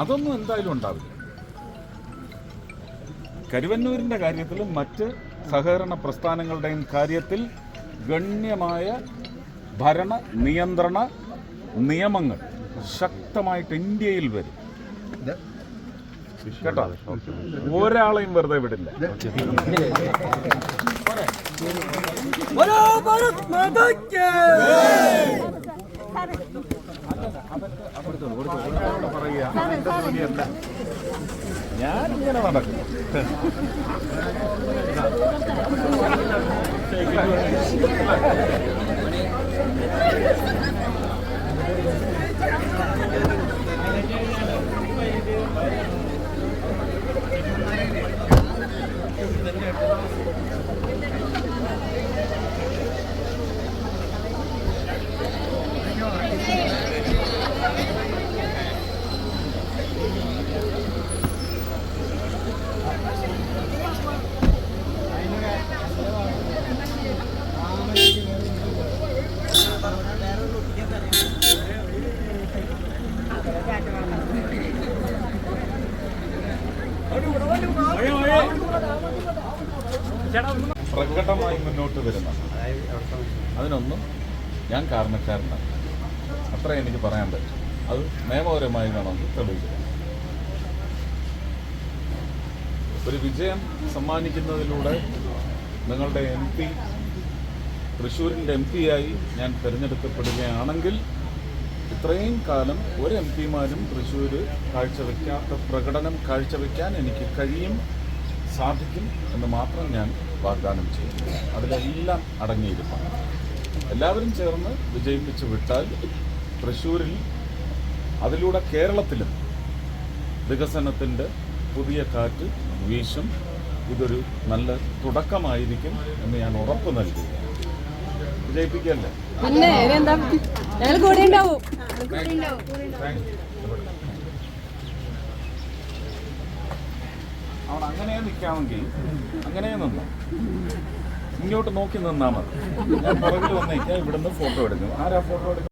അതൊന്നും എന്തായാലും ഉണ്ടാവില്ല. കരുവന്നൂരിന്റെ കാര്യത്തിലും മറ്റ് സഹകരണ പ്രസ്ഥാനങ്ങളുടെയും കാര്യത്തിൽ ഗണ്യമായ ഭരണ നിയന്ത്രണ നിയമങ്ങൾ ശക്തമായിട്ട് ഇന്ത്യയിൽ വരും. കേട്ടോ? ഒരാളെയും വെറുതെ വിടില്ല. बोलो അങ്ങനത്തെ ജോലിയല്ല ഞാൻ ഇങ്ങനെ നടക്കും. പ്രകടമായി മുന്നോട്ട് വരുന്ന അതിനൊന്നും ഞാൻ കാരണക്കാരനാണ് അത്ര എനിക്ക് പറയാൻ പറ്റും. അത് നിയമപരമായി വേണമെങ്കിൽ തെളിയിക്കുക ഒരു വിജയം സമ്മാനിക്കുന്നതിലൂടെ നിങ്ങളുടെ എം പി തൃശ്ശൂരിന്റെ എം ആയി ഞാൻ തിരഞ്ഞെടുക്കപ്പെടുകയാണെങ്കിൽ ഇത്രയും കാലം ഒരു എം പിമാരും തൃശ്ശൂർ കാഴ്ചവെക്കാത്ത പ്രകടനം കാഴ്ചവെക്കാൻ എനിക്ക് കഴിയും സാധിക്കും എന്ന് മാത്രം ഞാൻ വാഗ്ദാനം ചെയ്യുന്നു. അതിലെല്ലാം അടങ്ങിയിരിക്കണം എല്ലാവരും ചേർന്ന് വിജയിപ്പിച്ച് വിട്ടാൽ തൃശ്ശൂരിൽ അതിലൂടെ കേരളത്തിലും വികസനത്തിന്റെ പുതിയ കാറ്റ് വീശും. ഇതൊരു നല്ല തുടക്കമായിരിക്കും എന്ന് ഞാൻ ഉറപ്പ് നൽകുക വിജയിപ്പിക്കല്ലേ പിന്നെ ഇനിയെന്താ ഞങ്ങൾ കൂടെ ഉണ്ടാവും. അവിടെ അങ്ങനെ നിൽക്കാമെങ്കിൽ അങ്ങനെ നിന്നോ ഇങ്ങോട്ട് നോക്കി നിന്നാൽ മതി. ഞാൻ പുറകിൽ വന്നേക്കാം ഇവിടുന്ന് ഫോട്ടോ എടുക്കും. ആരാ ഫോട്ടോ എടുക്കും